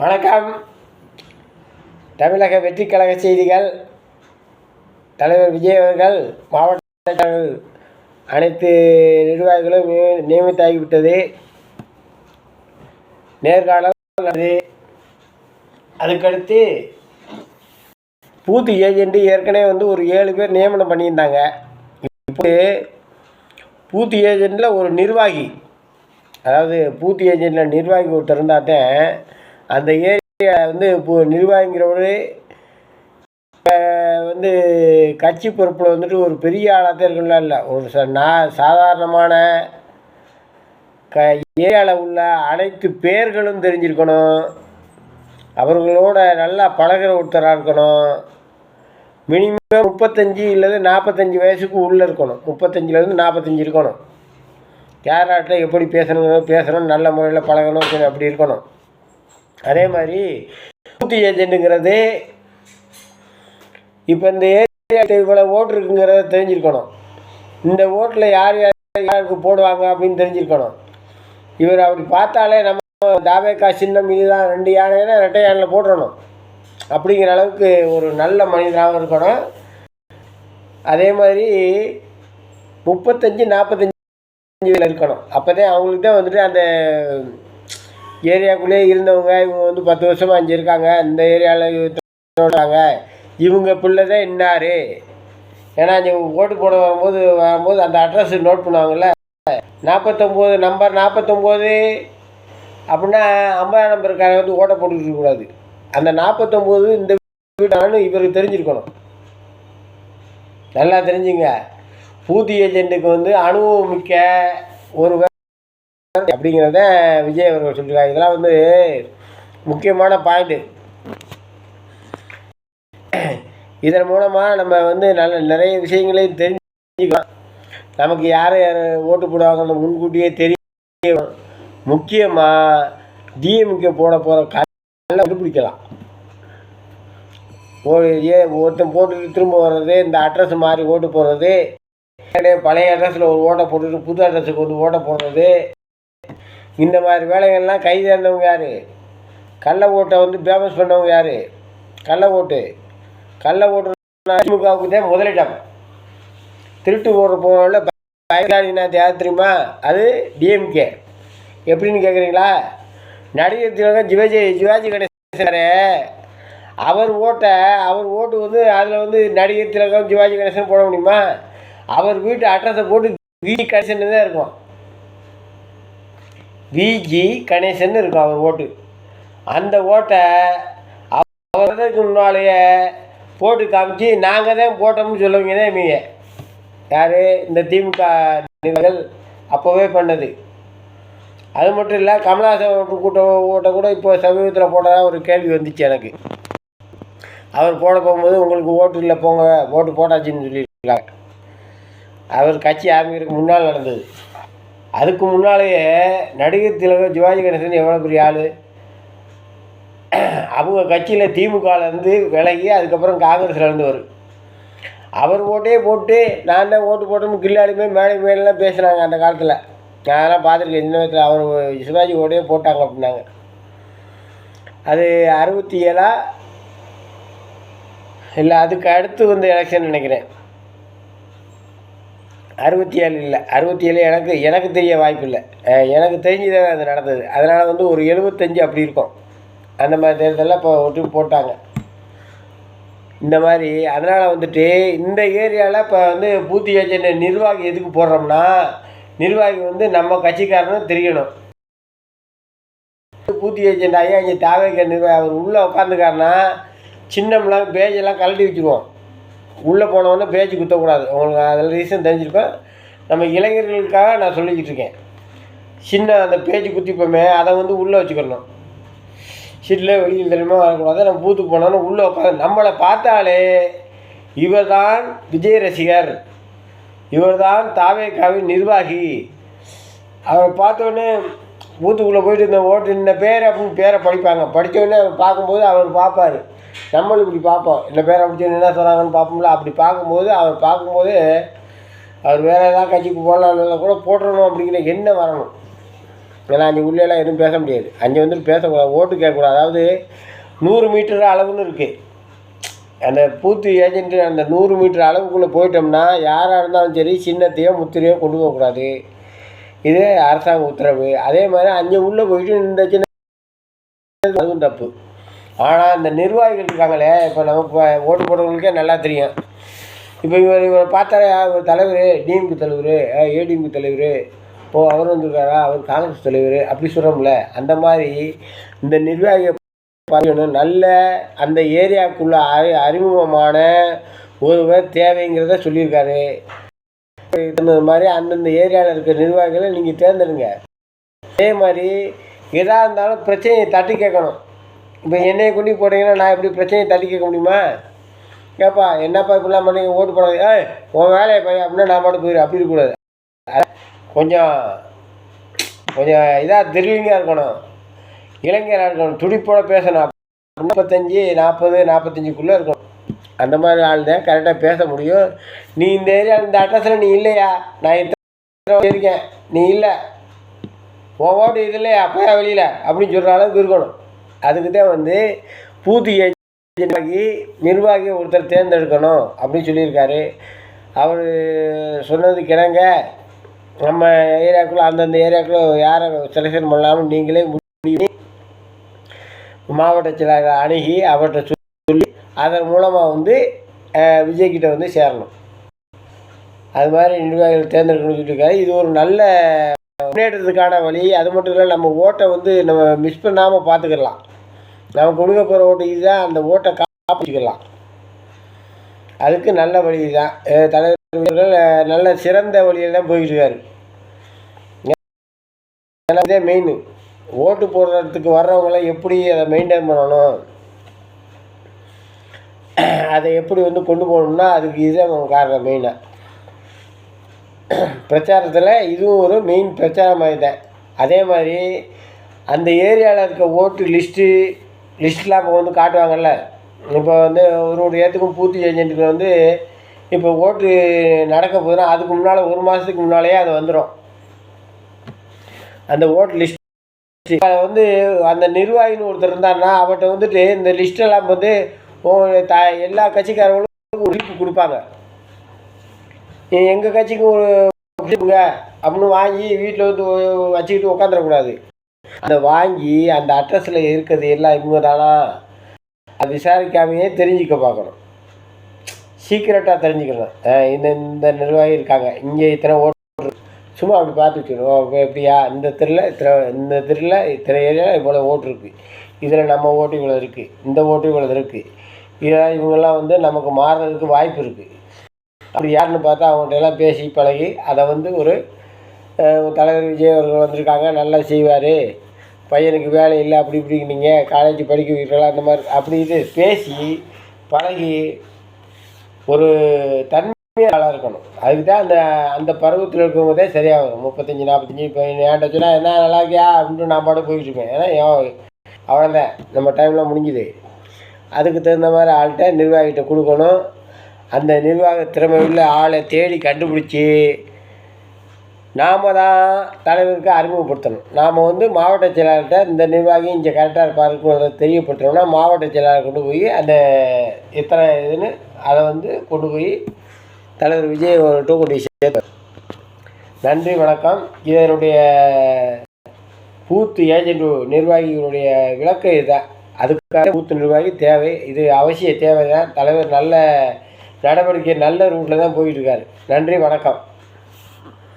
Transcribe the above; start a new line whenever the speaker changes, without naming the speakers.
வணக்கம். தமிழக வெற்றி கழக செய்திகள். தலைவர் விஜய் அவர்கள் மாவட்ட அனைத்து நிர்வாகிகளும் நியமித்தாகிவிட்டது. நேர்காணல் அதுக்கடுத்து பூத்து ஏஜென்ட் ஏற்கனவே வந்து ஒரு ஏழு பேர் நியமனம் பண்ணியிருந்தாங்க. இப்போ பூத்து ஏஜென்ட்டில் ஒரு நிர்வாகி அதாவது பூத்து ஏஜென்ட்டில் நிர்வாகி ஒருத்தர் இருந்தால் தான் அந்த ஏரியா வந்து இப்போ நிர்வாகிங்கிறவர் வந்து கட்சி பொறுப்பில் வந்துட்டு ஒரு பெரிய ஆளாக தான் இருக்கலாம் இல்லை. ஒரு ச நான் சாதாரணமான க ஏரியாவில் உள்ள அனைத்து பேர்களும் தெரிஞ்சிருக்கணும். அவர்களோட நல்லா பழகுற ஒருத்தராக இருக்கணும். மினிமம் முப்பத்தஞ்சு இல்லது நாற்பத்தஞ்சு வயசுக்கு உள்ளே இருக்கணும். முப்பத்தஞ்சிலேருந்து நாற்பத்தஞ்சு இருக்கணும். யாராட்ட எப்படி பேசணும் பேசணும் நல்ல முறையில் பழகணும் அப்படி இருக்கணும். அதே மாதிரி பூத்தி ஏஜென்ட்டுங்கிறது இப்போ இந்த ஏரியா இவ்வளோ ஓட்டு இருக்குங்கிறத தெரிஞ்சிருக்கணும். இந்த ஓட்டில் யார் யார் யாருக்கு போடுவாங்க அப்படின்னு தெரிஞ்சிருக்கணும். இவர் அப்படி பார்த்தாலே நம்ம தாபேக்கா சின்னம் இதுதான் ரெண்டு யானைனா ரெட்டை யானையில் போட்டுடணும் அப்படிங்கிற அளவுக்கு ஒரு நல்ல மனிதனாகவும் இருக்கணும். அதே மாதிரி முப்பத்தஞ்சு நாற்பத்தஞ்சு இருக்கணும். அப்போ தான் அவங்களுக்கு தான் வந்துட்டு அந்த ஏரியாக்குள்ளேயே இருந்தவங்க இவங்க வந்து பத்து வருஷமாக அஞ்சு இருக்காங்க. இந்த ஏரியாவில் இவங்க பிள்ளை தான் இன்னார். ஏன்னா இங்கே ஓட்டு போட வரும்போது வரும்போது அந்த அட்ரஸ் நோட் பண்ணுவாங்கள்ல நாற்பத்தொம்போது நம்பர் நாற்பத்தொம்போது அப்படின்னா ஐம்பதாம் நம்பருக்கார வந்து ஓட்டை போட்டுக்கிட்டு அந்த நாற்பத்தொம்போது இந்த வீட்டானு இவருக்கு தெரிஞ்சிருக்கணும். நல்லா தெரிஞ்சுங்க. பூதி ஏஜென்ட்டுக்கு வந்து அனுபவம் மிக்க ஒரு அப்படிங்கிறத விஜய் அவர்கள் சொல்லியிருக்காங்க இதெல்லாம் வந்து முக்கியமான பாயிண்ட்டு இதன் மூலமாக நம்ம வந்து நல்ல நிறைய விஷயங்களையும் தெரிஞ்சுக்கலாம். நமக்கு யார் யார் ஓட்டு போடுவாங்கன்னு முன்கூட்டியே தெரியும். முக்கியமாக டிஎம்கே போட போகிற கால கண்டுபிடிக்கலாம். ஒரு ஏ ஒருத்தன் போட்டுட்டு திரும்ப வர்றது இந்த அட்ரஸ் மாறி ஓட்டு போடுறது பழைய அட்ரஸில் ஒரு ஓட்டை போட்டுட்டு புது அட்ரஸுக்கு வந்து ஓட்டை போடுறது இந்த மாதிரி வேலைகள்லாம் கை தேர்ந்தவங்க யார்? கள்ள ஓட்டை வந்து ஃபேமஸ் பண்ணவங்க யார்? கள்ள ஓட்டு. கள்ள ஓட்டு திமுகவுக்கு தான் முதலிடம். திருட்டு ஓட்டு போனவங்கள பயனாளிநாத் யார் தெரியுமா? அது டிஎம்கே எப்படின்னு கேட்குறீங்களா நடிகர் திலகம் சிவாஜி சிவாஜி கணேசன் அவர் ஓட்டை அவர் ஓட்டு வந்து அதில் வந்து நடிகர் திலகம் சிவாஜி கணேசன் போட முடியுமா? அவர் வீட்டு அட்ரஸை போட்டு வி கணேசன் தான் இருக்கும். விஜி கணேசன் இருக்கும் அவர் ஓட்டு. அந்த ஓட்டை அவருக்கு முன்னாலேயே போட்டு காமிச்சு நாங்கள் தான் போட்டோம்னு சொல்லுவீங்க தான் இவங்க. யார்? இந்த திமுக நிர்வாகிகள் அப்போவே பண்ணது. அது மட்டும் இல்லை கமலஹாசன் கூட்டம் ஓட்டை கூட இப்போ சமீபத்தில் போட்டதாக ஒரு கேள்வி வந்துச்சு எனக்கு. அவர் போட போகும்போது உங்களுக்கு ஓட்டு இல்லை போங்க ஓட்டு போட்டாச்சுன்னு சொல்லியிருக்காங்க. அவர் கட்சி ஆரம்பிக்கிறதுக்கு முன்னால் நடந்தது. அதுக்கு முன்னாலேயே நடிகர் திலகம் சிவாஜி கணேசன் எவ்வளோ பெரிய ஆள்? அவங்க கட்சியில் திமுகலேருந்து விலகி அதுக்கப்புறம் காங்கிரஸ்லேருந்து வரும் அவர் ஓட்டே போட்டு நான் தான் ஓட்டு போட்டோம்னு கில்லாடிமே மேடை மேலாம் பேசுனாங்க அந்த காலத்தில். நான் அதெல்லாம் பார்த்துருக்கேன். சின்ன வயசில் அவர் சிவாஜி ஓட்டே போட்டாங்க அப்படின்னாங்க. அது அறுபத்தி ஏழா? இல்லை அதுக்கு அடுத்து வந்து எலெக்ஷன் நினைக்கிறேன். அறுபத்தி ஏழு இல்லை அறுபத்தி ஏழு எனக்கு எனக்கு தெரிய வாய்ப்பு இல்லை எனக்கு தெரிஞ்சுதான் அது நடந்தது. அதனால் வந்து ஒரு எழுபத்தஞ்சு அப்படி இருக்கும். அந்த மாதிரி தேர்தலில் இப்போ ஒட்டு போட்டாங்க. இந்த மாதிரி அதனால் வந்துட்டு இந்த ஏரியாவில் இப்போ வந்து பூத்தி ஏஜென்ட் நிர்வாகி எதுக்கு போடுறோம்னா நிர்வாகி வந்து நம்ம கட்சிக்காரனும் தெரியணும். பூத்தி ஏஜென்ட் ஐயா இங்கே தாவேக்க நிர்வாகி அவர் உள்ளே உட்காந்துக்காருன்னா சின்னம்லாம் பேஜெல்லாம் கழட்டி வச்சுருவோம். உள்ளே போனவொடனே பேச்சு குத்தக்கூடாது. உங்களுக்கு அதில் ரீசன் தெரிஞ்சிருப்பேன் நம்ம இளைஞர்களுக்காக நான் சொல்லிக்கிட்டு இருக்கேன். சின்ன அந்த பேச்சு குத்திப்போமே அதை வந்து உள்ளே வச்சுக்கணும். சீட்டில் வெளியில் தெரியுமா வரக்கூடாது. நம்ம பூத்து போனோன்னு உள்ளே உட்காந்து நம்மளை பார்த்தாலே இவர் தான் விஜய் ரசிகர். இவர் தான் தாவேக்காவின் நிர்வாகி. அவரை பார்த்தோன்னே பூத்துக்குள்ளே போயிட்டு இந்த ஓட்டு இந்த பேர் அப்படின்னு பேரை படிப்பாங்க. படித்தோடனே அவர் பார்க்கும்போது அவர் பார்ப்பார். நம்மளும் இப்படி பார்ப்போம். இந்த பேரை பிடிச்சி என்ன சொல்கிறாங்கன்னு பார்ப்போம்ல. அப்படி பார்க்கும்போது அவர் பார்க்கும்போது அவர் வேறு ஏதாவது கட்சிக்கு போடலான்னு கூட போட்டுறணும் அப்படிங்கிற எண்ணம் வரணும். ஏன்னா அஞ்சு உள்ளேலாம் எதுவும் பேச முடியாது. அஞ்சு வந்துட்டு பேசக்கூடாது ஓட்டு கேட்கக்கூடாது. அதாவது நூறு மீட்டர் அளவுன்னு இருக்குது அந்த பூத்து ஏஜென்ட்டு அந்த நூறு மீட்டர் அளவுக்குள்ளே போயிட்டோம்னா யாராக இருந்தாலும் சரி சின்னத்தையோ முத்திரையோ கொண்டு போகக்கூடாது. இது அரசாங்க உத்தரவு. அதே மாதிரி அஞ்சு உள்ளே போயிட்டு இந்த சின்ன அதுவும் தப்பு. ஆனால் இந்த நிர்வாகிகள் இருக்காங்களே இப்போ நமக்கு இப்போ ஓட்டு போடுறவங்களுக்கே நல்லா தெரியும். இப்போ இவர் இவரை பார்த்தாலே இவர் தலைவர் டிஎம்கே தலைவர் ஏடிஎம்கே தலைவர் ஓ அவர் வந்திருக்காரா அவர் காங்கிரஸ் தலைவர் அப்படி சொல்கிறோம்ல அந்த மாதிரி இந்த நிர்வாகியை பார்க்கணும். நல்ல அந்த ஏரியாவுக்குள்ள அறி அறிமுகமான ஒருவர் தேவைங்கிறத சொல்லியிருக்காரு. இந்த மாதிரி அந்தந்த ஏரியாவில் இருக்கிற நிர்வாகிகளை நீங்கள் தேர்ந்தெடுங்க. அதே மாதிரி எதாக இருந்தாலும் பிரச்சனையை தட்டி கேட்கணும். இப்போ என்னையை குண்டி போட்டீங்கன்னா நான் எப்படி பிரச்சனையை தள்ளி கேட்க முடியுமா? ஏப்பா என்னப்பா இப்படிலாம் பண்ணி ஓட்டு போடாது ஏய் உன் வேலையை போய் அப்படின்னா நான் மட்டும் போயிடும் அப்படி இருக்கக்கூடாது. கொஞ்சம் கொஞ்சம் இதாக த்ரில்லிங்காக இருக்கணும். இளைஞராக இருக்கணும். துடிப்போட பேசணும். முப்பத்தஞ்சு நாற்பது நாற்பத்தஞ்சுக்குள்ளே இருக்கணும். அந்த மாதிரி ஆள் தான் கரெக்டாக பேச முடியும். நீ இந்த ஏரியா இந்த அட்ரஸில் நீ இல்லையா? நான் இத்தனை இருக்கேன் நீ இல்லை. உன் ஓட்டு இது இல்லையா? அப்போயா வெளியில். அப்படின்னு சொல்கிற அளவுக்கு இருக்கணும். அதுக்கு தான் வந்து பூத்து நிர்வாகி நிர்வாகி ஒருத்தர் தேர்ந்தெடுக்கணும் அப்படின்னு சொல்லியிருக்காரு. அவர் சொன்னது கிணங்க நம்ம ஏரியாக்குள்ளே அந்தந்த ஏரியாக்குள்ளே யாரை செலெக்ஷன் பண்ணாமல் நீங்களே முடிவு மாவட்ட செயலாளர் அணுகி அவர்கிட்ட சொல்லி அதன் மூலமாக வந்து விஜய்கிட்ட வந்து சேரணும். அது மாதிரி நிர்வாகிகள் தேர்ந்தெடுக்கணும்னு சொல்லியிருக்காரு. இது ஒரு நல்ல முன்னேற்றத்துக்கான வழி. அது மட்டும் இல்லை நம்ம ஓட்டை வந்து நம்ம மிஸ் பண்ணாமல் பார்த்துக்கலாம் நம்ம கொடுக்க போகிற ஓட்டு இதுதான் அந்த ஓட்டை காப்பிக்கலாம் அதுக்கு நல்ல வழி தான் தலைவர் நல்ல சிறந்த வழியில் தான் போயிட்டு இருக்காரு. இதே மெயின் ஓட்டு போடுறதுக்கு வர்றவங்களாம் எப்படி அதை மெயின்டைன் பண்ணணும்? அதை எப்படி வந்து கொண்டு போகணும்னா அதுக்கு இதுதான் காரணம் மெயினாக பிரச்சாரத்தில் இதுவும் ஒரு மெயின் பிரச்சாரம் மாதிரி தான் அதே மாதிரி அந்த ஏரியாவில் இருக்க ஓட்டு லிஸ்ட்டு லிஸ்ட்லாம் இப்போ வந்து காட்டுவாங்கள்ல இப்போ வந்து ஒரு ஒரு ஏற்றுக்கும் பூர்த்தி ஏஜென்ட்டுக்கு வந்து இப்போ ஓட்டு நடக்க போகுதுன்னா அதுக்கு முன்னால் ஒரு மாதத்துக்கு முன்னாலேயே அது வந்துடும் அந்த ஓட்டு லிஸ்ட் அதை வந்து அந்த நிர்வாகின்னு ஒருத்தர் இருந்தாருன்னா அவர்கிட்ட வந்துட்டு இந்த லிஸ்ட்டெல்லாம் வந்து த எல்லா கட்சிக்காரங்களுக்கும் ஒரு கொடுப்பாங்க. எங்கள் கட்சிக்கு ஒரு அப்படின்னு வாங்கி வீட்டில் வந்து வச்சுக்கிட்டு உட்காந்துடக்கூடாது அந்த வாங்கி அந்த அட்ரஸில் இருக்கிறது எல்லாம் இவங்க தானா? அது விசாரிக்காமையே தெரிஞ்சுக்க பார்க்கணும். சீக்கிரட்டாக தெரிஞ்சுக்கணும். இந்த இந்த நிர்வாகி இருக்காங்க. இங்கே இத்தனை ஓட்டு சும்மா அப்படி பார்த்து வச்சுக்கணும். எப்படியா இந்த தெருவில் இத்தனை இந்த தெருவில் இத்தனை ஏரியாவில் இவ்வளோ ஓட்டு இருக்குது இதில் நம்ம ஓட்டு இவ்வளோ இருக்குது இந்த ஓட்டு இவ்வளோ இருக்குது இதெல்லாம் இவங்கெல்லாம் வந்து நமக்கு மாறுறதுக்கு வாய்ப்பு இருக்குது அப்படி யாருன்னு பார்த்தா அவங்கள்ட்ட எல்லாம் பேசி பழகி அதை வந்து ஒரு தலைவர் விஜய் அவர்கள் வந்திருக்காங்க. நல்லா செய்வார். பையனுக்கு வேலை இல்லை அப்படி இப்படிங்கிறீங்க காலேஜ் படிக்க வைக்கலாம் அந்த மாதிரி அப்படி இது பேசி பழகி ஒரு தன்மையாக இருக்கணும். அதுக்கு தான் அந்த அந்த பருவத்தில் இருக்கவங்க தான் சரியாக வரும். முப்பத்தஞ்சு நாற்பத்தஞ்சு இப்போ ஏன்ட்ட சொன்னால் என்ன நல்லா இருக்கியா? அப்படின்ட்டு நான் பாட போயிட்டு இருப்பேன். ஏன்னா அவ்வளோதான் நம்ம டைம்லாம் முடிஞ்சுது. அதுக்கு தகுந்த மாதிரி ஆள்கிட்ட நிர்வாகிகிட்ட கொடுக்கணும். அந்த நிர்வாக திறமை உள்ள ஆளை தேடி கண்டுபிடிச்சி நாம் தான் தலைவருக்கு அறிமுகப்படுத்தணும். நாம் வந்து மாவட்ட செயலாளர்கிட்ட இந்த நிர்வாகி இங்கே கரெக்டாக இருப்பாருன்னு தெரியப்படுத்தணும்னா மாவட்ட செயலாளர் கொண்டு போய் அந்த எத்தனை இதுன்னு அதை வந்து கொண்டு போய் தலைவர் விஜய் அவர்கிட்ட கொண்டு சேர்த்து நன்றி வணக்கம். இதனுடைய பூத்து ஏஜென்ட் நிர்வாகிகளுடைய விளக்கம் இதுதான். அதுக்காக பூத்து நிர்வாகி தேவை. இது அவசிய தேவை தான் தலைவர் நல்ல நடவடிக்கை நல்ல ரூட்டில் தான் போயிட்டுருக்காரு நன்றி வணக்கம்.